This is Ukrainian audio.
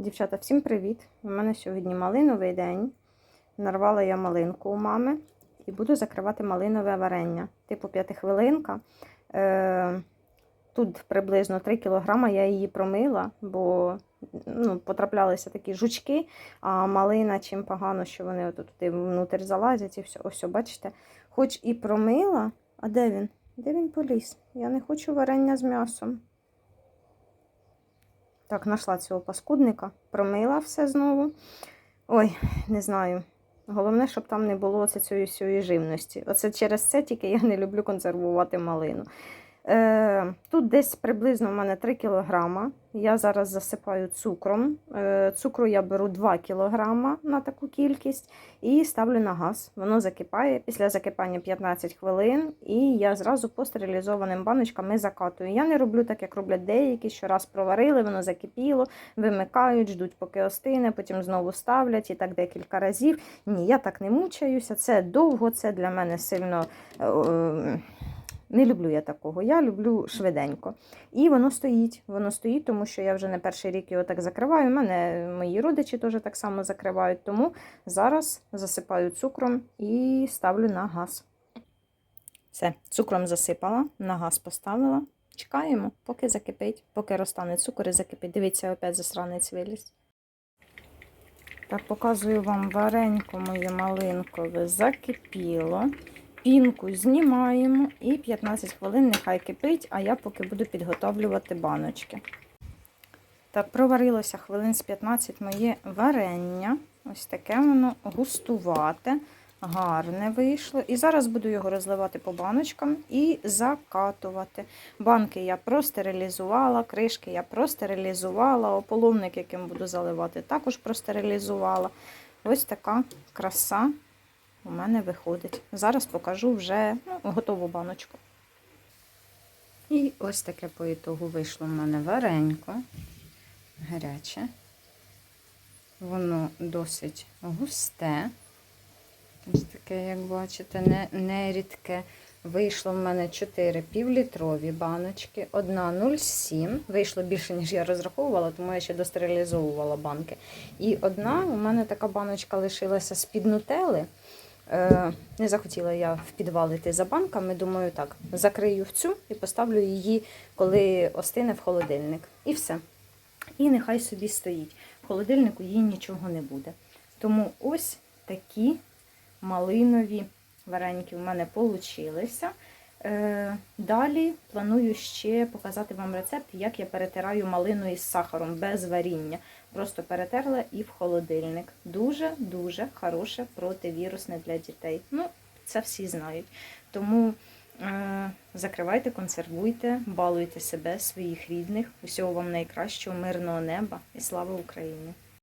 Дівчата, всім привіт! У мене сьогодні малиновий день. Нарвала я малинку у мами і буду закривати малинове варення. Типу п'ятихвилинка. Е, тут приблизно 3 кг я її промила, бо ну, потраплялися такі жучки, а малина чим погано, що вони отут туди внутрі залазять і все. Ось, бачите, хоч і промила, а де він? Де він поліз? Я не хочу варення з м'ясом. Так, знайшла цього паскудника, промила все знову. Ой, не знаю. Головне, щоб там не було цієї живності. Оце через це тільки я не люблю консервувати малину. Е, Тут десь приблизно в мене 3 кг. Я зараз засипаю цукром. Е, Цукру я беру 2 кг на таку кількість і ставлю на газ. Воно закипає. Після закипання 15 хвилин, і я зразу по стерилізованим баночками закатую. Я не роблю так, як роблять деякі, що раз проварили, воно закипіло, вимикають, ждуть, поки остине, потім знову ставлять і так декілька разів. Ні, я так не мучаюся. Це довго, це для мене сильно. Не люблю я такого, я люблю швиденько. І воно стоїть. Воно стоїть, тому що я вже не перший рік його так закриваю. У мене мої родичі теж так само закривають. Тому зараз засипаю цукром і ставлю на газ. Все, цукром засипала, на газ поставила. Чекаємо, поки закипить, поки розтане цукор і закипить. Дивіться, опять засранець виліз. Так, показую вам варенько моє малинкове закипіло. Пінку знімаємо і 15 хвилин нехай кипить, а я поки буду підготовлювати баночки. Так, проварилося хвилин з 15 моє варення. Ось таке воно густувате, гарне вийшло. І зараз буду його розливати по баночкам і закатувати. Банки я простерилізувала, кришки я простерилізувала, ополовник, яким буду заливати, також простерилізувала. Ось така краса у мене виходить. Зараз покажу вже ну, готову баночку. І ось таке по ітогу вийшло в мене варенько, гаряче. Воно досить густе. Ось таке, як бачите, не, не рідке. Вийшло в мене 4 півлітрові баночки, одна 0,7. Вийшло більше, ніж я розраховувала, тому я ще достерилізовувала банки. І одна у мене така баночка лишилася з-під нутели. Е, Не захотіла я в підвал йти за банками. Думаю, так, закрию в цю і поставлю її, коли остине в холодильник. І все. І нехай собі стоїть. В холодильнику їй нічого не буде. Тому ось такі малинові вареники в мене получилися. Е, Далі планую ще показати вам рецепт, як я перетираю малину із сахаром без варіння. Просто перетерла і в холодильник. Дуже-дуже хороше противірусне для дітей. Ну, це всі знають. Тому е, закривайте, консервуйте, балуйте себе, своїх рідних. Усього вам найкращого, мирного неба і слава Україні!